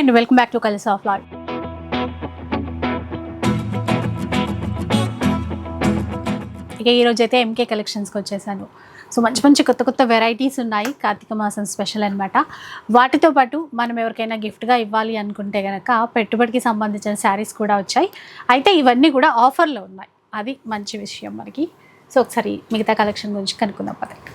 And welcome back to కలిసి of లాడ్ ఇక ఈరోజు అయితే ఎంకే కలెక్షన్స్కి వచ్చేసాను. సో మంచి మంచి కొత్త కొత్త వెరైటీస్ ఉన్నాయి. కార్తీక మాసం స్పెషల్ అన్నమాట. వాటితో పాటు మనం ఎవరికైనా గిఫ్ట్గా ఇవ్వాలి అనుకుంటే కనుక పెట్టుబడికి సంబంధించిన శారీస్ కూడా వచ్చాయి. అయితే ఇవన్నీ కూడా ఆఫర్లో ఉన్నాయి. అది మంచి విషయం మనకి. సో ఒకసారి మిగతా కలెక్షన్ గురించి కనుక్కుందాం పదండి.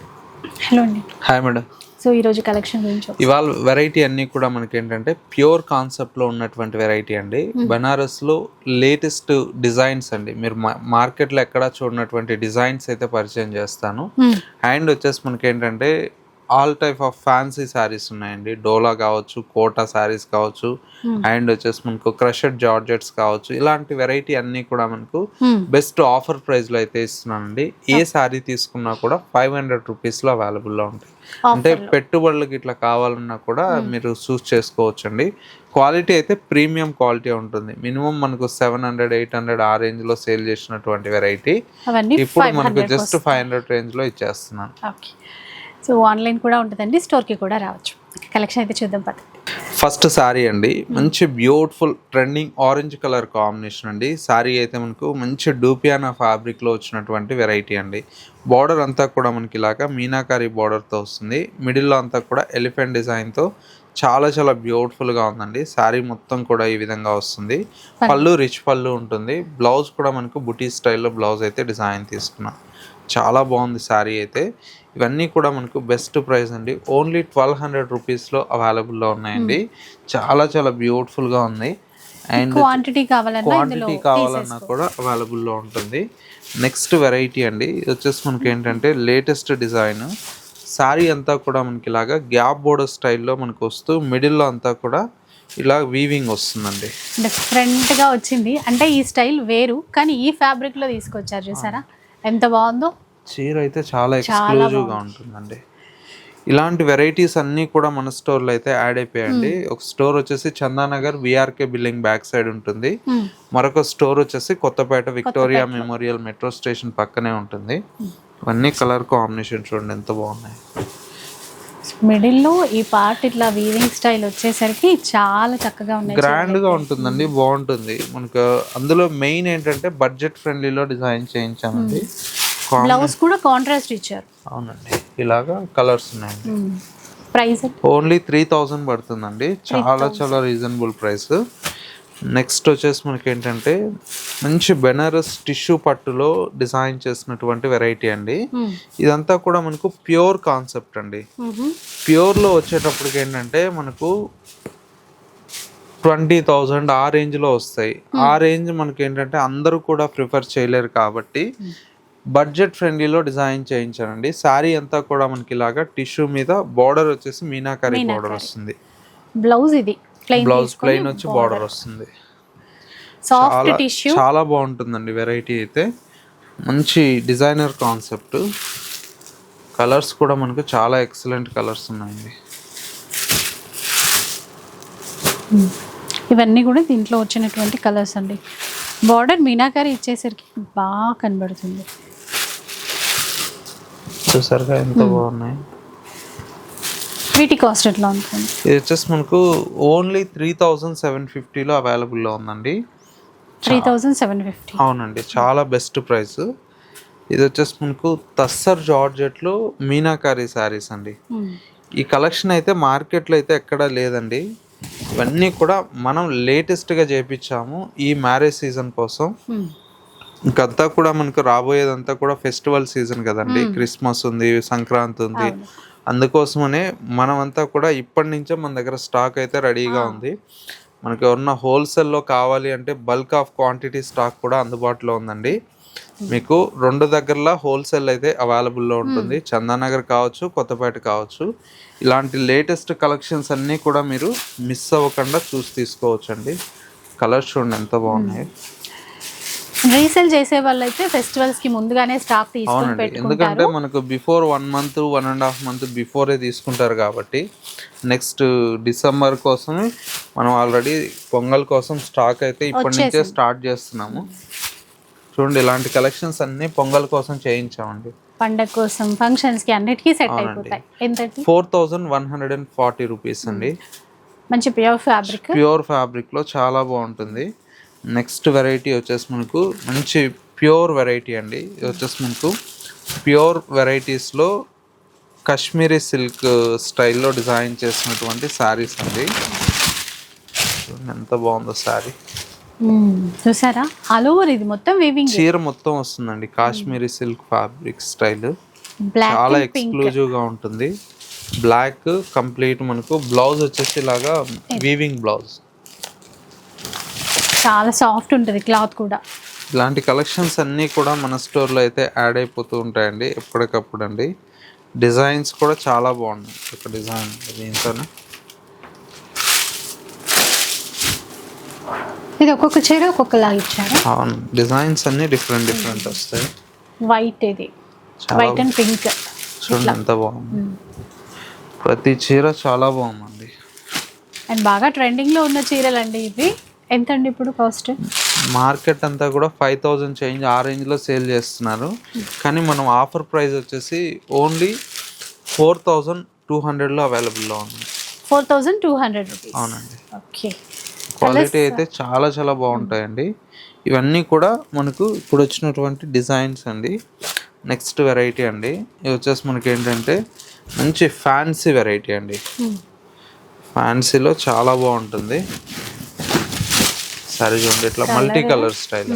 హలో అండి. హాయ్ మేడం సో ఈరోజు కలెక్షన్ గురించి ఇవాళ వెరైటీ అన్నీ కూడా మనకి ఏంటంటే ప్యూర్ కాన్సెప్ట్లో ఉన్నటువంటి వెరైటీ అండి. బనారస్లో లేటెస్ట్ డిజైన్స్ అండి. మీరు మార్కెట్లో ఎక్కడా చూడనటువంటి డిజైన్స్ అయితే పరిచయం చేస్తాను. అండ్ వచ్చేసి మనకి ఏంటంటే all type of fancy saris ఉన్నాయండి. డోలా కావచ్చు కోటా శారీస్ కావచ్చు. అండ్ వచ్చేసి మనకు క్రషెడ్ జార్జెట్స్ కావచ్చు. ఇలాంటి వెరైటీ అన్నీ కూడా మనకు. బెస్ట్ ఆఫర్ ప్రైస్లో అయితే ఇస్తున్నానండి. ఏ శారీ తీసుకున్నా కూడా ఫైవ్ హండ్రెడ్ రూపీస్లో అవైలబుల్లో ఉంటాయి. అంటే. పెట్టుబడులకు ఇట్లా కావాలన్నా కూడా మీరు చూస్ చేసుకోవచ్చండి. క్వాలిటీ అయితే ప్రీమియం క్వాలిటీ ఉంటుంది. మినిమం మనకు సెవెన్ హండ్రెడ్ ఎయిట్ హండ్రెడ్ ఆ రేంజ్లో సేల్ చేసినటువంటి వెరైటీ. ఇప్పుడు మనకు జస్ట్ ఫైవ్ హండ్రెడ్ రేంజ్లో ఇచ్చేస్తున్నాను సో ఆన్లైన్ కూడా ఉంటుందండి. స్టోర్కి కూడా రావచ్చు. కలెక్షన్ అయితే చూద్దాం పద. ఫస్ట్ శారీ అండి. మంచి beautiful trending orange colour combination అండి. శారీ అయితే మనకు మంచి డూపియానా ఫ్యాబ్రిక్లో వచ్చినటువంటి వెరైటీ అండి. బార్డర్ అంతా కూడా మనకి ఇలాగా మీనాకారి border తో వస్తుంది. Middle లో అంతా కూడా ఎలిఫెంట్తో చాలా చాలా beautiful గా ఉందండి. శారీ మొత్తం కూడా ఈ విధంగా వస్తుంది. పళ్ళు. రిచ్ పళ్ళు ఉంటుంది. బ్లౌజ్ కూడా మనకు బుటీ స్టైల్లో బ్లౌజ్ అయితే డిజైన్ తీసుకున్నాం. చాలా బాగుంది శారీ అయితే. ఇవన్నీ కూడా మనకు బెస్ట్ ప్రైస్ అండి. ఓన్లీ ట్వెల్వ్ హండ్రెడ్ రూపీస్లో అవైలబుల్లో ఉన్నాయండి. చాలా చాలా బ్యూటిఫుల్గా ఉంది. అండ్ క్వాంటిటీ కావాలన్నా క్వాంటిటీ కావాలన్నా కూడా అవైలబుల్లో ఉంటుంది. నెక్స్ట్ వెరైటీ అండి. ఇది వచ్చేసి మనకి ఏంటంటే లేటెస్ట్ డిజైన్ శారీ అంతా కూడా మనకి ఇలాగా గ్యాప్ బోర్డర్ స్టైల్లో మనకు వస్తూ మిడిల్లో అంతా కూడా ఇలా వీవింగ్ వస్తుందండి. డిఫరెంట్గా వచ్చింది. అంటే ఈ స్టైల్ వేరు కానీ ఈ ఫ్యాబ్రిక్లో తీసుకొచ్చారు చూసారా? ఎంత బాగుందో. చీర అయితే చాలా ఎక్స్క్లూజివ్గా ఉంటుందండి. ఇలాంటి వెరైటీస్ అన్నీ కూడా మన స్టోర్లో అయితే యాడ్ అయిపోయాయండి. ఒక స్టోర్ వచ్చేసి Chandanagar VRK building back side ఉంటుంది. మరొక స్టోర్ వచ్చేసి Kothapet Victoria Memorial metro station పక్కనే ఉంటుంది. ఇవన్నీ కలర్ కాంబినేషన్ చూడండి ఎంత బాగున్నాయి. మిడిల్లో ఈ పార్ట్ ఇట్లా వీవింగ్ స్టైల్ వచ్చేసరికి చాలా చక్కగా ఉన్నాయి గ్రాండ్గా ఉంటుందండి బాగుంటుంది. మనకు అందులో మెయిన్ ఏంటంటే బడ్జెట్ ఫ్రెండ్లీలో డిజైన్ చేయించామండి. బ్లౌజ్ కూడా కాంట్రాస్ట్ ఇచ్చారు. అవునండి. ఇలాగా కలర్స్ ఉన్నాయండి. ప్రైస్ ఓన్లీ త్రీ థౌజండ్ పడుతుందండి. చాలా చాలా రీజనబుల్ ప్రైస్ నెక్స్ట్ వచ్చేసి మనకి ఏంటంటే మంచి బెనారస్ టిష్యూ పట్టులో డిజైన్ చేసినటువంటి వెరైటీ అండి. ఇదంతా కూడా మనకు ప్యూర్ కాన్సెప్ట్ అండి. ప్యూర్లో వచ్చేటప్పటికి ఏంటంటే మనకు ట్వంటీ థౌజండ్ ఆ రేంజ్లో వస్తాయి. ఆ రేంజ్ మనకి ఏంటంటే అందరూ కూడా ప్రిఫర్ చేయలేరు కాబట్టి బడ్జెట్ ఫ్రెండ్లీలో డిజైన్ చేయించానండి. శారీ అంతా కూడా మనకి ఇలాగా టిష్యూ మీద బార్డర్ వచ్చేసి మీనాకరీ బార్డర్ వస్తుంది. బ్లౌజ్ ఇది. బ్లౌజ్ ప్లెయిన్ వచ్చి బార్డర్ వస్తుంది. సాఫ్ట్ చాలా టిష్యూ చాలా బాగుంటుందండి వెరైటీ అయితే. మంచి డిజైనర్ కాన్సెప్ట్ కలర్స్ కూడా మనకు చాలా ఎక్సలెంట్ కలర్స్ ఉన్నాయండి. ఇవన్నీ కూడా దీంట్లో వచ్చినటువంటి కలర్స్ అండి. బార్డర్ మీనాకారి ఇచ్చేసరికి బాగా కనబడుతుంది. చూసారుగా? ఎంత బాగున్నాయి. వీటి కాస్ట్ ఎట్లా ఉంటుంది ఇది వచ్చేసి మనకు ఓన్లీ త్రీ థౌజండ్ సెవెన్ ఫిఫ్టీలో అవైలబుల్లో ఉందండి. Three thousand seven fifty. అవునండి చాలా బెస్ట్ ప్రైస్. ఇది వచ్చేసి మనకు తస్సర్ జార్జెట్లో మీనాకారి శారీస్ అండి. ఈ కలెక్షన్ అయితే మార్కెట్లో అయితే ఎక్కడా లేదండి. ఇవన్నీ కూడా మనం లేటెస్ట్గా చేపించాము ఈ మ్యారేజ్ సీజన్ కోసం. ఇంకంతా కూడా మనకు రాబోయేదంతా కూడా ఫెస్టివల్ సీజన్ కదండి. క్రిస్మస్ ఉంది సంక్రాంతి ఉంది. అందుకోసమనే మనమంతా కూడా ఇప్పటి నుంచే మన దగ్గర స్టాక్ అయితే రెడీగా ఉంది. మనకి ఎవరన్నా హోల్సేల్లో కావాలి అంటే బల్క్ ఆఫ్ క్వాంటిటీ స్టాక్ కూడా అందుబాటులో ఉందండి. మీకు రెండు దగ్గరలా హోల్సేల్ అయితే అవైలబుల్లో ఉంటుంది. చందానగర్ కావచ్చు కొత్తపేట కావచ్చు. ఇలాంటి లేటెస్ట్ కలెక్షన్స్ అన్నీ కూడా మీరు మిస్ అవ్వకుండా చూసి తీసుకోవచ్చు అండి కలర్స్ చూడండి ఎంత బాగున్నాయి. రీసేల్ చేసే వాళ్ళు అయితే ఫెస్టివల్స్కి ముందుగానే స్టాక్ తీసుకొని పెట్టుకుంటారు. ఎందుకంటే మనకు before one month one and half month before తీసుకుంటారు కాబట్టి నెక్స్ట్ డిసెంబర్ కోసమే మనం ఆల్రెడీ పొంగల్ కోసం స్టాక్ అయితే ఇప్పటి నుంచే స్టార్ట్ చేస్తున్నాము. చూడండి ఇలాంటి కలెక్షన్స్ అన్ని పొంగల్ కోసం చేయించామండి. పండగ కోసం ఫంక్షన్స్కి అన్నిటికీ సెట్ అయిపోతాయి. ఎంత four thousand one hundred and forty rupees అండి. మంచి ప్యూర్ ఫ్యాబ్రిక్. ప్యూర్ ఫ్యాబ్రిక్లో చాలా బాగుంటుంది. నెక్స్ట్ వెరైటీ వచ్చేసి మనకు మంచి ప్యూర్ వెరైటీ అండి. ఇది వచ్చేసి మనకు ప్యూర్ వెరైటీస్లో కాశ్మీరీ సిల్క్ స్టైల్లో డిజైన్ చేసినటువంటి శారీస్ అండి. ఎంత బాగుందో శారీ. చూసారా? ఆల్ ఓవర్ ఇది మొత్తం వీవింగ్ చీర మొత్తం వస్తుందండి. Kashmiri silk fabric style. చాలా ఎక్స్క్లూజివ్గా ఉంటుంది. బ్లాక్ కంప్లీట్ మనకు బ్లౌజ్ వచ్చేసి ఇలాగా వీవింగ్ బ్లౌజ్ చాలా సాఫ్ట్ ఉంటుంది క్లాత్ కూడా. ఇలాంటి కలెక్షన్స్ అన్నీ కూడా మన స్టోర్లో అయితే యాడ్ అయిపోతూ ఉంటాయండి ఎప్పటికప్పుడు అండి. డిజైన్స్ కూడా చాలా బాగున్నాయి. ఒక డిజైన్ దీంతోనే ఇది ఒక్కొక్క చీర ఒక్కొక్కలాగా ఇచ్చారు. అవును. డిజైన్స్ అన్నీ డిఫరెంట్ డిఫరెంట్ వస్తాయి. వైట్ ఇది. వైట్ అండ్ పింక్ చూడండి ఎంత బాగుంది. ప్రతి చీర చాలా బాగుందండి. అండ్ బాగా ట్రెండింగ్లో ఉన్న చీరలు అండి ఇవి. ఎంత అండి ఇప్పుడు కాస్ట్? మార్కెట్ అంతా కూడా ఫైవ్ థౌజండ్ చేంజ్ ఆ రేంజ్లో సేల్ చేస్తున్నారు. కానీ మనం ఆఫర్ ప్రైస్ వచ్చేసి ఓన్లీ ఫోర్ థౌజండ్ టూ హండ్రెడ్లో అవైలబుల్లో ఉంది. Four thousand two hundred rupees. అవునండి. ఓకే. క్వాలిటీ అయితే చాలా చాలా బాగుంటాయండి. ఇవన్నీ కూడా మనకు ఇప్పుడు వచ్చినటువంటి డిజైన్స్ అండి. నెక్స్ట్ వెరైటీ అండి. ఇది వచ్చేసి మనకి ఏంటంటే మంచి ఫ్యాన్సీ వెరైటీ అండి. ఫ్యాన్సీలో చాలా బాగుంటుంది. సరే చూడండి ఇట్లా మల్టీ కలర్ స్టైల్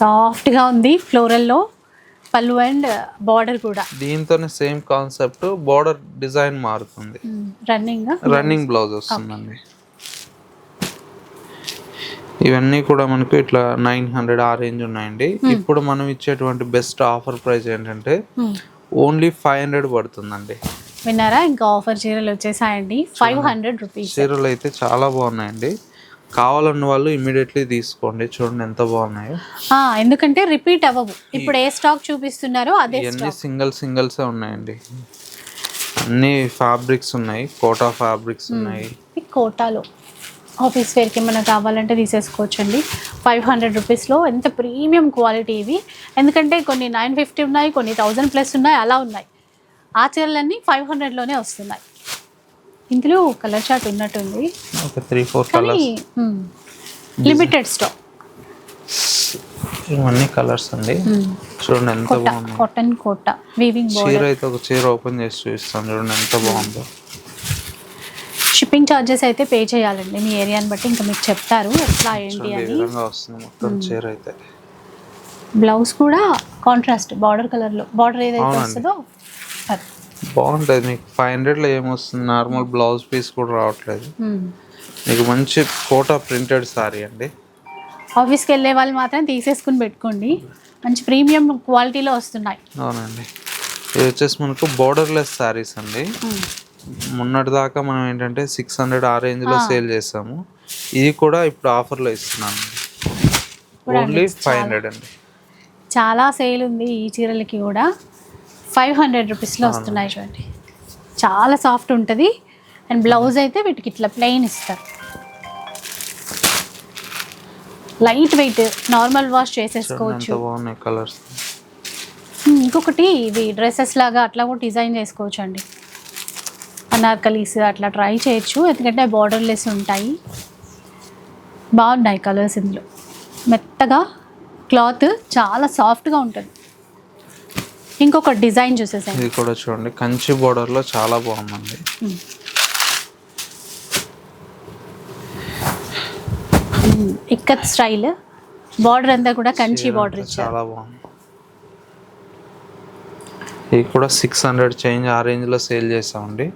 సాఫ్ట్గా ఉంది ఫ్లోరల్లో పళ్ళు అండ్ బార్డర్ కూడా. దీంతోనే సేమ్ కాన్సెప్ట్ బార్డర్ డిజైన్ మారుతుంది. రన్నింగ్ రన్నింగ్ బ్లౌజ్ వస్తుందండి. ఇవన్నీ కూడా మనకు ఇట్లా నైన్ హండ్రెడ్ ఆ రేంజ్ ఉన్నాయండి. ఇప్పుడు మనం ఇచ్చేటువంటి బెస్ట్ ఆఫర్ ప్రైస్ ఏంటంటే ఓన్లీ ఫైవ్ హండ్రెడ్ పడుతుందండి. విన్నారా? ఇంకా ఆఫర్ చీరలు వచ్చేసాయండి. ఫైవ్ హండ్రెడ్ రూపీస్ చీరలు అయితే చాలా బాగున్నాయండి. కావాలన్న వాళ్ళు ఇమీడియట్లీ తీసుకోండి. చూడండి ఎంత బాగున్నాయో. ఎందుకంటే రిపీట్ అవ్వవు. ఇప్పుడు ఏ స్టాక్ చూపిస్తున్నారో అదే ఇవన్నీ సింగిల్ సింగిల్సే ఉన్నాయండి. అన్ని ఫ్యాబ్రిక్స్ ఉన్నాయి. కోటా ఫ్యాబ్రిక్స్ ఉన్నాయి. కోటాలో ఆఫీస్ వేర్కి ఏమైనా కావాలంటే తీసేసుకోవచ్చండి. ఫైవ్ హండ్రెడ్ రూపీస్లో ఎంత ప్రీమియం క్వాలిటీ ఇవి. ఎందుకంటే కొన్ని నైన్ ఫిఫ్టీ ఉన్నాయి కొన్ని థౌజండ్ ప్లస్ ఉన్నాయి అలా ఉన్నాయి. ఆ చీరలన్నీ ఫైవ్ హండ్రెడ్లోనే వస్తున్నాయి. ఇందులో కలర్ చార్ట్ ఉన్నట్టుంది. ఒక three four colours limited stock ఇవన్నీ కలర్స్ అండి. చూడండి ఎంత కోట బాగుంది. కాటన్ కోట వీవింగ్ చీర అయితే ఒక చీర ఓపెన్ చేసి చూపిస్తాను చూడండి ఎంత బాగుందో. షిప్పింగ్ ఛార్జెస్ అయితే పే చేయాలండి. మీ ఏరియాని బట్టి ఇంకా మీకు చెప్తారు. ఎట్లా ఏంటి అని. వస్తుంది మొత్తం చీర అయితే. బ్లౌజ్ కూడా కాంట్రాస్ట్ బార్డర్ కలర్లో బార్డర్ ఏదైతే. వస్తుందో అది. బాగుంటుంది. మీకు ఫైవ్ హండ్రెడ్లో ఏమొస్తుంది? నార్మల్ బ్లౌజ్ పీస్ కూడా రావట్లేదు. మీకు మంచి కోటా ప్రింటెడ్ సారీ అండి. ఆఫీస్కి వెళ్ళే వాళ్ళు మాత్రం తీసేసుకుని పెట్టుకోండి. మంచి ప్రీమియం క్వాలిటీలో వస్తున్నాయి. అవునండి. ఇది వచ్చేసి మనకు బోర్డర్లెస్ సారీస్ అండి. మొన్నటి దాకా మనం ఏంటంటే సిక్స్ హండ్రెడ్ ఆ రేంజ్లో సేల్ చేసాము. ఇది కూడా ఇప్పుడు ఆఫర్లో ఇస్తున్నాను ఓన్లీ ఫైవ్ హండ్రెడ్ అండి. చాలా సేల్ ఉంది ఈ చీరలకి కూడా. ఫైవ్ హండ్రెడ్ రూపీస్లో వస్తున్నాయి చూడండి. చాలా సాఫ్ట్ ఉంటుంది. అండ్ బ్లౌజ్ అయితే వీటికి ఇట్లా ప్లెయిన్ ఇస్తారు. లైట్ వెయిట్ నార్మల్ వాష్ చేసేసుకోవచ్చు. కలర్స్ ఇంకొకటి ఇవి డ్రెస్సెస్ లాగా అట్లా కూడా డిజైన్ చేసుకోవచ్చు అండి అనార్కలీస్ అట్లా ట్రై చేయొచ్చు. ఎందుకంటే బార్డర్లెస్ ఉంటాయి. బాగున్నాయి కలర్స్ ఇందులో. మెత్తగా క్లాత్ చాలా సాఫ్ట్గా ఉంటుంది. ఇంకొక డిజైన్ చూసేసాను ఇది కూడా చూడండి. కంచి బోర్డర్లో చాలా బాగుందండి. ఇక్కత్ స్టైల్. బార్డర్ అంతా కూడా కంచి బార్డర్ ఇచ్చారు. చాలా బాగుంది. ఇది కూడా సిక్స్ హండ్రెడ్ చేంజ్ ఆ రేంజ్లో సేల్ చేసామండి.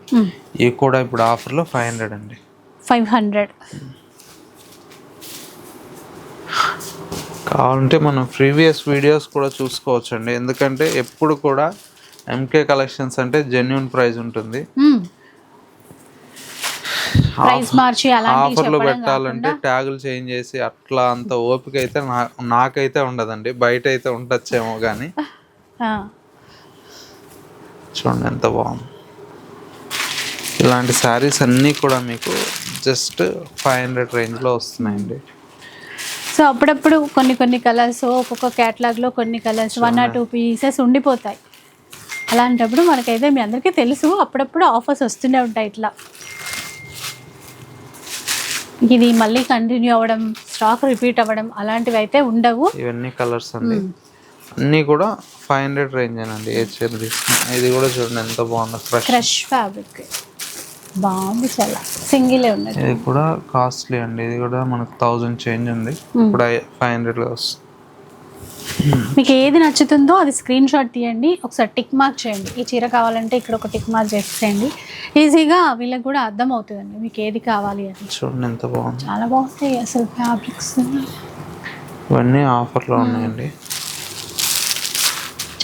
ఇవి కూడా ఇప్పుడు ఆఫర్లో ఫైవ్ హండ్రెడ్ అండి. ఫైవ్ హండ్రెడ్ కావాలంటే మనం ప్రీవియస్ వీడియోస్ కూడా చూసుకోవచ్చు అండి ఎందుకంటే ఎప్పుడు కూడా ఎంకే కలెక్షన్స్ అంటే జెన్యున్ ప్రైస్ ఉంటుంది. ఆఫర్లు పెట్టాలంటే ట్యాగులు చేంజ్ చేసి అట్లా అంత ఓపిక అయితే నాకైతే ఉండదండి. బయట అయితే ఉండొచ్చేమో కానీ చూడండి ఎంత బాగుంది. ఇలాంటి శారీస్ అన్నీ కూడా మీకు జస్ట్ ఫైవ్ హండ్రెడ్ రేంజ్లో వస్తున్నాయండి. సో అప్పుడప్పుడు కొన్ని కొన్ని కలర్స్ ఒక్కొక్క catalog లో కొన్ని colours one or two pieces ఉండిపోతాయి. అలాంటప్పుడు మనకైతే మీ అందరికీ తెలుసు అప్పుడప్పుడు ఆఫర్స్ వస్తూనే ఉంటాయి ఇట్లా. ఇది మళ్ళీ కంటిన్యూ అవ్వడం స్టాక్ రిపీట్ అవ్వడం అలాంటివి అయితే ఉండవు. ఇవన్నీ కలర్స్ అండి. అన్నీ కూడా ఫైవ్ హండ్రెడ్ రేంజ్ అండి ఇది కూడా చూడండి ఎంత బాగుందో ఫ్రెష్ క్రష్ ఫ్యాబ్రిక్ బాగుంది చాలా. సింగిలే ఉన్నది. ఇది కూడా కాస్ట్లీ అండి. ఇది కూడా మనకు థౌజండ్ చేంజ్ ఉంది. ఇప్పుడు ఫైవ్ హండ్రెడ్లో వస్తుంది. మీకు ఏది నచ్చుతుందో అది స్క్రీన్ షాట్ తీయండి. ఒకసారి టిక్ మార్క్ చేయండి. ఈ చీర కావాలంటే ఇక్కడ ఒక టిక్ మార్క్ చేసేయండి. ఈజీగా వీళ్ళకి కూడా అర్థం అవుతుందండి మీకు ఏది కావాలి అని. చూడండి ఎంత బాగుంది. చాలా బాగుంటాయి అసలు ఫ్యాబ్రిక్స్. ఇవన్నీ ఆఫర్లో ఉన్నాయండి.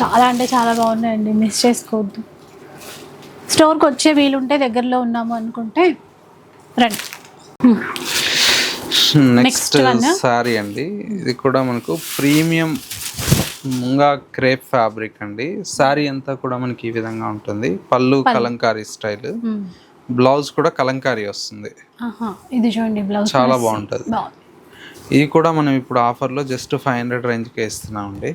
చాలా అంటే చాలా బాగున్నాయండి. మిస్ చేసుకోవద్దు. స్టోర్కి వచ్చే వీలుంటే దగ్గరలో ఉన్నాము అనుకుంటే రండి. నెక్స్ట్. సారీ అండి. ఇది కూడా మనకు ప్రీమియం ముంగా క్రేప్ ఫ్యాబ్రిక్ అండి. సారీ అంతా కూడా మనకి ఈ విధంగా ఉంటుంది. పళ్ళు కలంకారీ స్టైల్. మ్మ్. బ్లౌజ్ కూడా కలంకారీ వస్తుంది. ఇది చూడండి బ్లౌజ్ చాలా బాగుంటుంది. ఇది కూడా మనం ఇప్పుడు ఆఫర్లో జస్ట్ ఫైవ్ హండ్రెడ్ రేంజ్కి ఇస్తున్నామండి.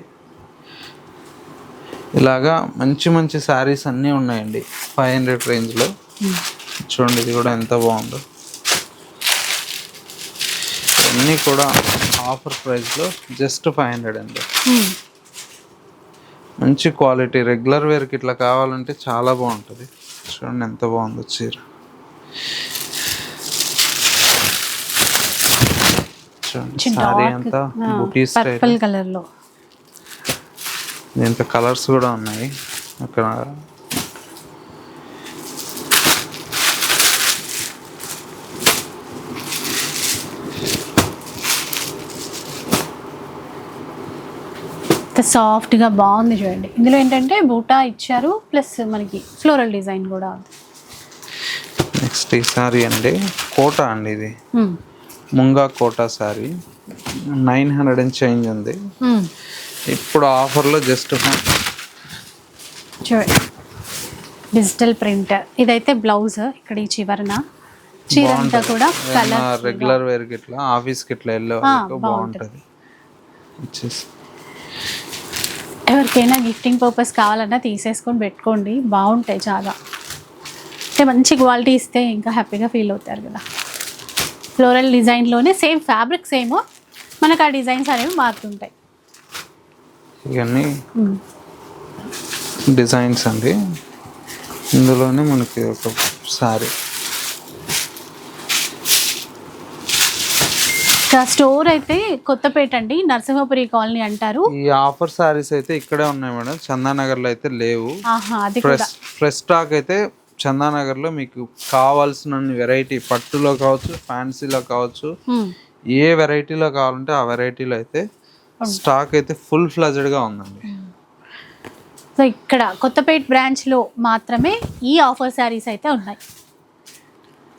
ఇలాగా మంచి మంచి శారీస్ అన్నీ ఉన్నాయండి. ఫైవ్ హండ్రెడ్ రేంజ్లో చూడండి ఇది కూడా ఎంత బాగుందో. అన్నీ కూడా ఆఫర్ ప్రైస్లో జస్ట్ ఫైవ్ హండ్రెడ్ అండి. మంచి క్వాలిటీ రెగ్యులర్ వేర్కి ఇట్లా కావాలంటే చాలా బాగుంటుంది. చూడండి ఎంత బాగుందో చీర. చూడండి సారీ అంతా బుటీ స్టైల్ కలర్లో దీంట్లో కలర్స్ కూడా ఉన్నాయి. అక్కడ సాఫ్ట్గా బాగుంది చూడండి. ఇందులో ఏంటంటే బూటా ఇచ్చారు ప్లస్ మనకి ఫ్లోరల్ డిజైన్ కూడా ఉంది. నెక్స్ట్ ఈ సారీ అండి. కోట అండి ఇది. Munga Kota sari. Nine hundred and change ఉంది. ఇప్పుడు ఆఫర్లో జస్ట్ చూడండి డిజిటల్ ప్రింట్ ఇదైతే బ్లౌజ్ ఇక్కడ ఈ చివరన. చీర అంతా కూడా కలర్ రెగ్యులర్ వేర్కి ఇట్లా ఆఫీస్కి ఇట్లా వెళ్ళే వాళ్ళకి బాగుంటుంది. వచ్చేసి. ఎవరికైనా గిఫ్టింగ్ పర్పస్ కావాలన్నా తీసేసుకొని పెట్టుకోండి. బాగుంటాయి చాలా. అంటే మంచి క్వాలిటీ ఇస్తే ఇంకా హ్యాపీగా ఫీల్ అవుతారు కదా. ఫ్లోరల్ డిజైన్లోనే సేమ్ ఫ్యాబ్రిక్ సేమ్ మనకు ఆ డిజైన్స్ అనేవి మారుతుంటాయి. ఇవన్నీ. డిజైన్స్ అండి. ఇందులోనే మనకి ఒక సారీ. స్టోర్ అయితే కొత్తపేట అండి నరసింహపురి కాలనీ అంటారు. ఈ ఆఫర్ సారీస్ అయితే ఇక్కడే ఉన్నాయి మేడం. చందానగర్లో అయితే లేవు. ఫ్రెష్ ఫ్రెష్ స్టాక్ అయితే చందానగర్లో మీకు కావాల్సిన వెరైటీ పట్టులో కావచ్చు ఫ్యాన్సీలో కావచ్చు. ఏ వెరైటీలో కావాలంటే ఆ వెరైటీలో అయితే స్టాక్ అయితే ఫుల్ ఫ్లజెడ్గా ఉందండి. సో ఇక్కడ కొత్తపేట బ్రాంచ్లో మాత్రమే ఈ ఆఫర్ శారీస్ అయితే ఉన్నాయి.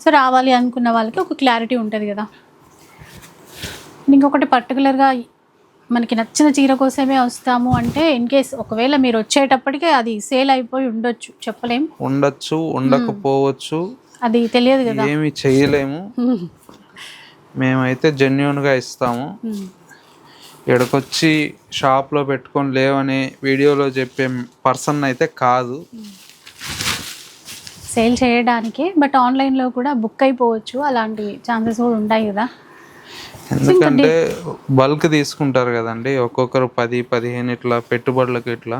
సో రావాలి అనుకున్న వాళ్ళకి ఒక క్లారిటీ ఉంటుంది కదా. ఇంకొకటి పర్టికులర్గా మనకి నచ్చిన చీర కోసమే వస్తాము అంటే ఇన్ కేస్ ఒకవేళ మీరు వచ్చేటప్పటికే అది సేల్ అయిపోయి ఉండొచ్చు. చెప్పలేం. ఉండొచ్చు ఉండకపోవచ్చు. అది తెలియదు కదా. ఏమి చేయలేము. మ్మ్. మేమైతే జెన్యున్గా ఇస్తాము. ఇక్కడికొచ్చి షాప్లో పెట్టుకొని లేవని వీడియోలో చెప్పే పర్సన్ అయితే కాదు. సేల్ చేయడానికే బట్ ఆన్లైన్లో కూడా బుక్ అయిపోవచ్చు. అలాంటి ఛాన్సెస్ కూడా ఉంటాయి కదా. ఎందుకంటే బల్క్ తీసుకుంటారు కదండి ఒక్కొక్కరు పది పదిహేను ఇట్లా పెట్టుబడులకు ఇట్లా.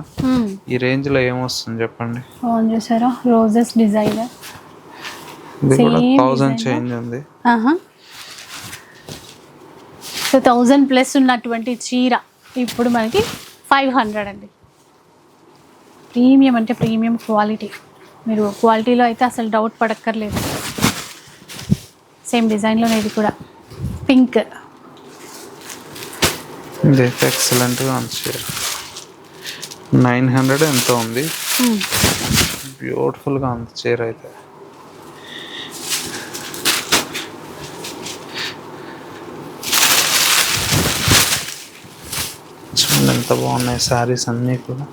ఈ రేంజ్లో ఏమొస్తుంది చెప్పండి? ఆన్ చేశారా? రోజెస్ డిజైన్ ఇది కూడా design. చేంజ్ ఉంది. ఆహా. సో థౌజండ్ ప్లస్ ఉన్నటువంటి చీర ఇప్పుడు మనకి ఫైవ్ హండ్రెడ్ అండి. ప్రీమియం అంటే ప్రీమియం క్వాలిటీ. మీరు క్వాలిటీలో అయితే అసలు డౌట్ పడక్కర్లేదు. సేమ్ డిజైన్లోనే ఇది కూడా. పింక్ ఎక్సలెంట్గా ఉంది చీర నైన్ హండ్రెడ్ ఎంతో ఉంది. బ్యూటిఫుల్గా ఉంది చీర అయితే. చూడండి ఎంత బాగున్నాయి శారీస్ అన్నీ కూడా.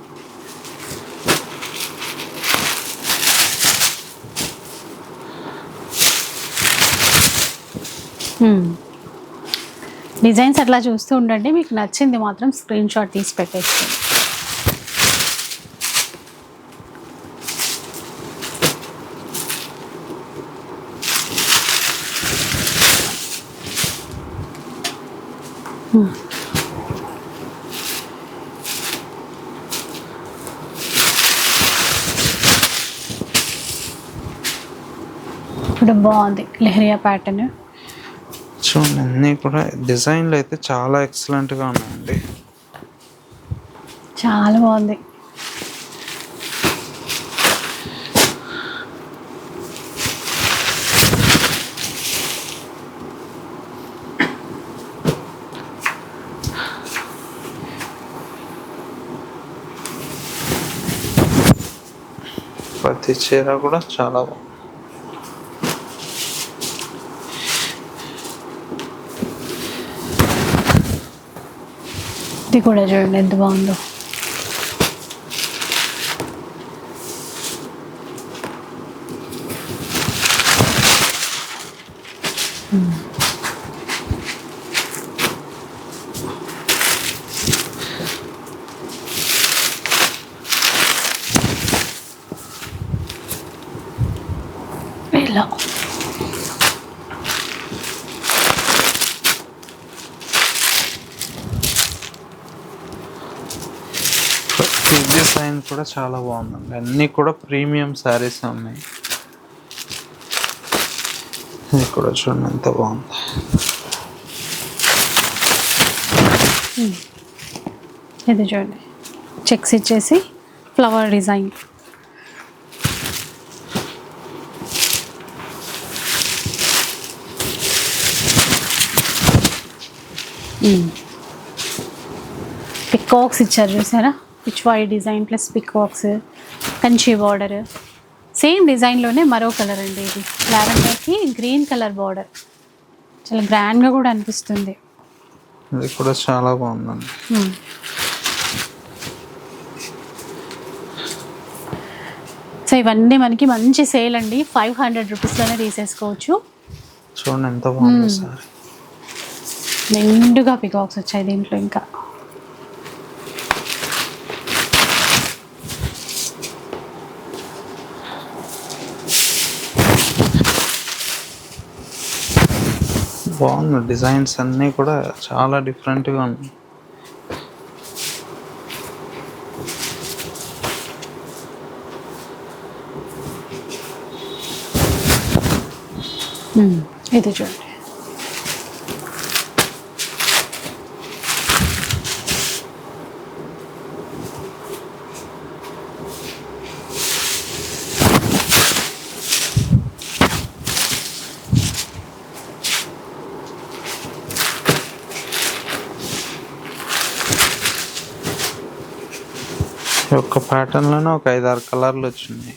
డిజైన్స్ అట్లా చూస్తూ ఉండండి. మీకు నచ్చింది మాత్రం స్క్రీన్ షాట్ తీసి పెట్టేసుకోండి. Hmm. బాగుంది లెహరియా ప్యాటర్న్ చూడండి అన్నీ కూడా డిజైన్లు అయితే చాలా ఎక్సలెంట్గా ఉన్నాయండి. చాలా బాగుంది. ప్రతి చీర కూడా చాలా బాగుంది. ఇది కూడా చూడండి ఎంత బాగుందో ఇలా ప్రతి డిజైన్ కూడా చాలా బాగుందండి. అన్నీ కూడా ప్రీమియం శారీస్ ఉన్నాయి. ఇది కూడా చూడండి ఎంత బాగుంది. ఇది చూడండి. చెక్స్ ఇచ్చేసి ఫ్లవర్ డిజైన్. పికాక్స్ ఇచ్చారు చూసారా? Pichwai design plus peacocks Kanchi border same డిజైన్లోనే మరో కలర్ అండి ఇది. లావెండర్కి గ్రీన్ కలర్ బార్డర్ చాలా గ్రాండ్గా కూడా అనిపిస్తుంది. ఇది కూడా చాలా బాగుందండి. Hmm. సో ఇవన్నీ మనకి మంచి సేల్ అండి. ఫైవ్ హండ్రెడ్ రూపీస్లోనే తీసేసుకోవచ్చు. చూడండి ఎంత బాగుంది సారీ. నిండుగా పికాక్స్ వచ్చాయి దీంట్లో ఇంకా. బాగుంది డిజైన్స్ అన్నీ కూడా చాలా డిఫరెంట్గా ఉన్నాయి ఇది చూడండి. ఒక్క ప్యాటర్న్లోనే ఒక ఐదు ఆరు కలర్లు వచ్చినాయి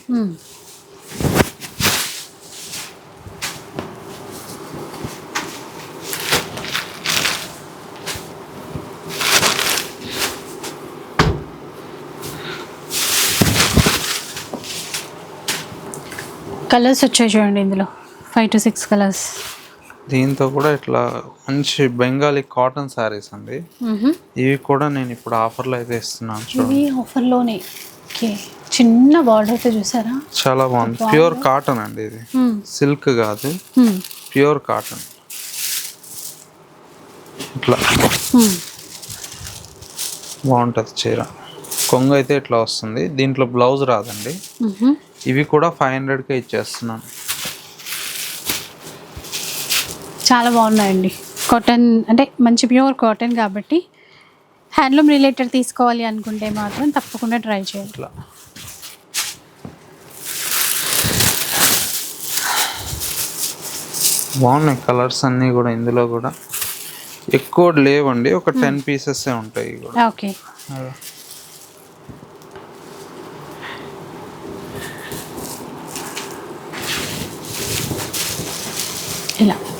కలర్స్ వచ్చాయి చూడండి ఇందులో. ఫైవ్ టు సిక్స్ కలర్స్ దీంతో కూడా ఇట్లా మంచి బెంగాలీ కాటన్ శారీస్ అండి. ఇవి కూడా నేను ఇప్పుడు ఆఫర్లో అయితే ఇస్తున్నాను చూడండి. ఆఫర్లోనే. ఓకే. చిన్న బార్డర్తో చూసారా? చాలా బాగుంది. ప్యూర్ కాటన్ అండి ఇది. Hmm. సిల్క్ కాదు. Hmm. ప్యూర్ కాటన్ ఇట్లా. Hmm. బాగుంటుంది చీర. కొంగు అయితే ఇట్లా వస్తుంది. దీంట్లో బ్లౌజ్ రాదండి. ఇవి కూడా ఫైవ్ హండ్రెడ్కే ఇచ్చేస్తున్నాను. చాలా బాగున్నాయండి. కాటన్ అంటే మంచి ప్యూర్ కాటన్ కాబట్టి హ్యాండ్లూమ్ రిలేటెడ్ తీసుకోవాలి అనుకుంటే మాత్రం తప్పకుండా ట్రై చేయండి. ఇట్లా బాగున్నాయి కలర్స్ అన్నీ కూడా ఇందులో కూడా. ఎక్కువ లేవండి ఒక టెన్ పీసెస్ ఉంటాయి ఓకే.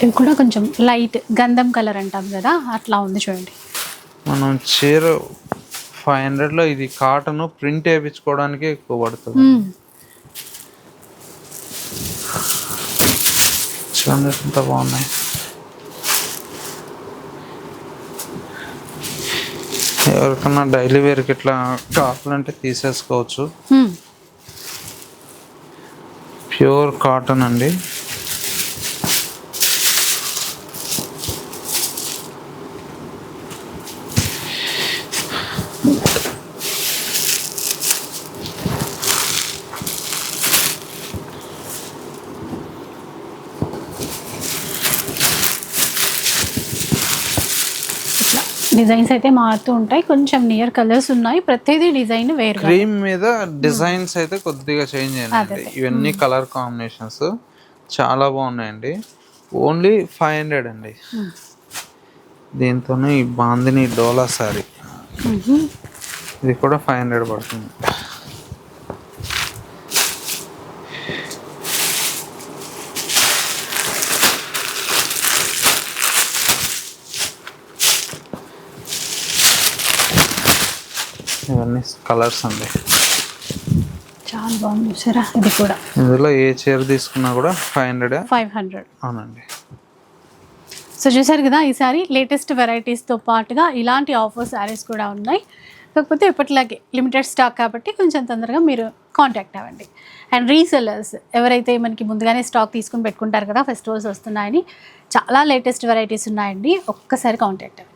ఇవి కూడా కొంచెం లైట్ గంధం కలర్ అంటాం కదా అట్లా ఉంది చూడండి. మనం చీర ఫైవ్ హండ్రెడ్లో ఇది కాటన్ ప్రింట్ వేయించుకోవడానికి ఎక్కువ పడుతుంది. చూడండి ఎంత బాగున్నాయి. ఎవరికన్నా డైలీ వేర్కి ఇట్లా కావాలంటే తీసేసుకోవచ్చు. ప్యూర్ కాటన్ అండి. డిజైన్స్ అయితే మారుతూ ఉంటాయి. కొంచెం నియర్ కలర్స్ ఉన్నాయి. ప్రతిదీ డిజైన్ వేరు క్రీమ్ మీద డిజైన్స్ అయితే కొద్దిగా చేంజ్ అయినాయండి. ఇవన్నీ కలర్ కాంబినేషన్స్ చాలా బాగున్నాయండి. ఓన్లీ ఫైవ్ హండ్రెడ్ అండి. దీంతోనే ఈ బాందిని డోలా సారీ. ఇది కూడా ఫైవ్ హండ్రెడ్ పడుతుంది ఇవన్నీ కలర్స్ అండి. చాలా బాగుంది చూసారా? ఇది కూడా. ఇందులో ఏ చీర తీసుకున్నా కూడా ఫైవ్ హండ్రెడ్ ఫైవ్ హండ్రెడ్ అవునండి. సో చూసారు కదా ఈసారి లేటెస్ట్ వెరైటీస్తో పాటుగా ఇలాంటి ఆఫర్ శారీస్ కూడా ఉన్నాయి. కాకపోతే ఎప్పటిలాగే లిమిటెడ్ స్టాక్ కాబట్టి కొంచెం తొందరగా మీరు కాంటాక్ట్ అవ్వండి. అండ్ రీసెల్లర్స్ ఎవరైతే మనకి ముందుగానే స్టాక్ తీసుకుని పెట్టుకుంటారు కదా ఫెస్టివల్స్ వస్తున్నాయని చాలా లేటెస్ట్ వెరైటీస్ ఉన్నాయండి. ఒక్కసారి కాంటాక్ట్ అవ్వండి.